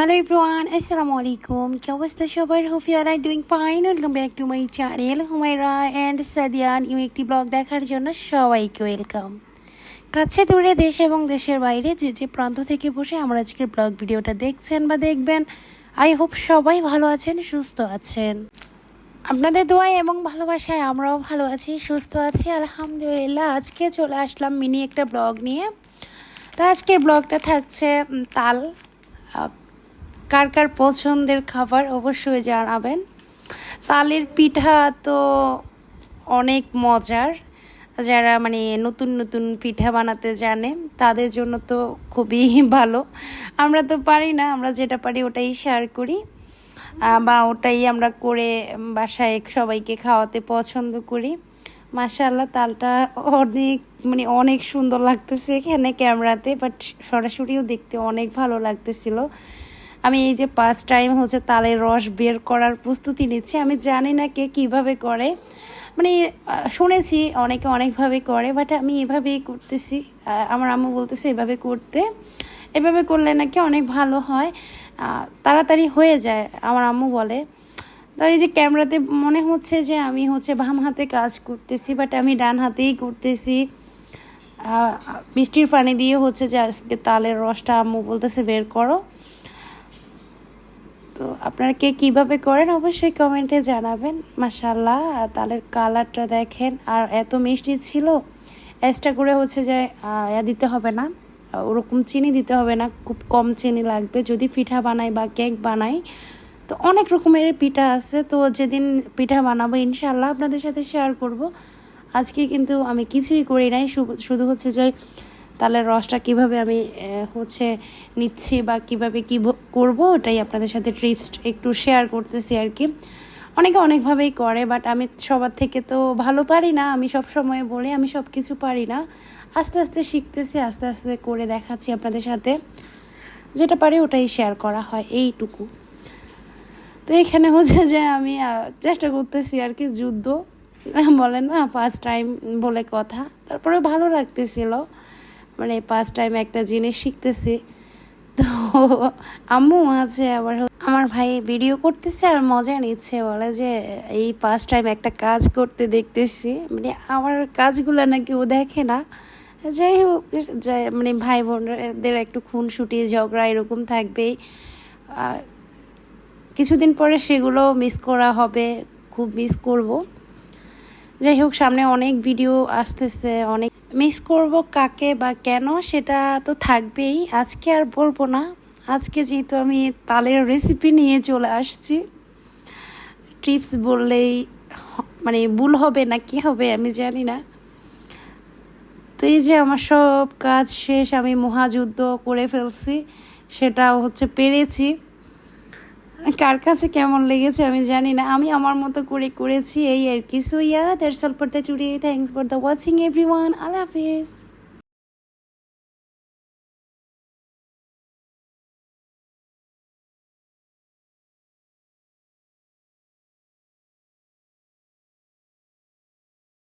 Hello everyone আসসালামু আলাইকুম কি অবস্থা সবার hope you are doing fine welcome back to my channel Humaira and Sadia new একটি ব্লগ দেখার জন্য সবাইকে ওয়েলকাম কাছে দূরে দেশ এবং দেশের বাইরে যে যে প্রান্ত থেকে বসে আমরা আজকের ব্লগ ভিডিওটা দেখছেন বা দেখবেন আই হোপ সবাই ভালো আছেন, সুস্থ আছেন। আপনাদের দোয়ায় এবং ভালোবাসায় আমরাও ভালো আছি, সুস্থ আছি, আলহামদুলিল্লাহ। আজকে চলে আসলাম মিনি একটা ব্লগ নিয়ে। তো আজকের ব্লগটা থাকছে তাল কার কার পছন্দের খাবার অবশ্যই জানাবেন। তালের পিঠা তো অনেক মজার। যারা মানে নতুন নতুন পিঠা বানাতে জানে, তাদের জন্য তো খুবই ভালো। আমরা তো পারি না, আমরা যেটা পারি ওটাই শেয়ার করি। বা ওটাই আমরা করে বাসায় সবাইকে খাওয়াতে পছন্দ করি। মাশাআল্লাহ, তালটা অনেক মানে অনেক সুন্দর লাগতেছে এখানে ক্যামেরাতে বাট সরাসরিও দেখতে অনেক ভালো লাগতেছিল। আমি এই যে ফার্স্ট টাইম হচ্ছে তালের রস বের করার প্রস্তুতি নিচ্ছি। আমি জানি না কে কীভাবে করে। মানে শুনেছি অনেকে অনেকভাবে করে বাট আমি এভাবেই করতেছি। আমার আম্মু বলতেছে এভাবে করতে। এভাবে করলে নাকি অনেক ভালো হয়। তাড়াতাড়ি হয়ে যায় আমার আম্মু বলে। তো এই যে ক্যামেরাতে মনে হচ্ছে যে আমি হচ্ছে বাম হাতে কাজ করতেছি বাট আমি ডান হাতেই করতেছি। আহ, মিষ্টির পানি দিয়ে হচ্ছে যে আজকে তালের রসটা আম্মু বলতেছে বের করো। তো আপনারা কে কীভাবে করেন অবশ্যই কমেন্টে জানাবেন। মাসাল্লাহ তালের কালারটা দেখেন, আর এত মিষ্টি ছিল, এক্সট্রা করে হচ্ছে যে ইয়া দিতে হবে না, ওরকম চিনি দিতে হবে না, খুব কম চিনি লাগবে, যদি পিঠা বানাই বা কেক বানাই, তো অনেক রকমের পিঠা আছে, তো যেদিন পিঠা বানাবো ইনশাল্লাহ আপনাদের সাথে শেয়ার করব। আজকে কিন্তু আমি কিছুই করি নাই শুধু হচ্ছে যে তালের রসটা কীভাবে আমি হচ্ছে নিচ্ছি বা কীভাবে কি করব ওটাই আপনাদের সাথে ট্রিপস একটু শেয়ার করতেছি আর কি। অনেকে অনেকভাবেই করে বাট আমি সবার থেকে তো ভালো পারি না। আমি সব সময় বলি, আমি সব কিছু পারি না। আস্তে আস্তে শিখতেছি, আস্তে আস্তে করে দেখাচ্ছি আপনাদের সাথে। যেটা পারি ওটাই শেয়ার করা হয়, এইটুকু। তো এখানে হচ্ছে যে আমি চেষ্টা করতেছি আর কি যুদ্ধ। বলেন না ফার্স্ট টাইম বলে কথা। তারপরে ভালো লাগতেছিল। মানে ফার্স্ট টাইম একটা জিনিস শিখতেছি। তো আম্মু আছে, আবার আমার ভাই ভিডিও করতেছে আর মজা নিচ্ছে। বলে যে, এই ফার্স্ট টাইম একটা কাজ করতে দেখতেছি। মানে আমার কাজগুলো নাকি ও দেখে না। যাই হোক, যাই মানে ভাই বোনদের একটু খুন ছুটিয়ে ঝগড়া এরকম থাকবেই। আর কিছুদিন পরে সেগুলো মিস করা হবে, খুব মিস করব। যাই হোক, সামনে অনেক ভিডিও আসতেছে, অনেক মিস করব কাকে বা কেন সেটা তো থাকবেই। আজকে আর বলব না। আজকে যেহেতু আমি তালের রেসিপি নিয়ে চলে আসছি। টিপস বললেই মানে ভুল হবে না কি হবে আমি জানি না। তো এই যে আমার সব কাজ শেষ, আমি মহাযুদ্ধ করে ফেলছি, সেটাও হচ্ছে পেরেছি। কার কাছে কেমন লেগেছে আমি জানি না। আমি আমার মতো করে করেছি, এই আর কি। So yeah that's all for the today thanks for the watching everyone Allah Hafiz.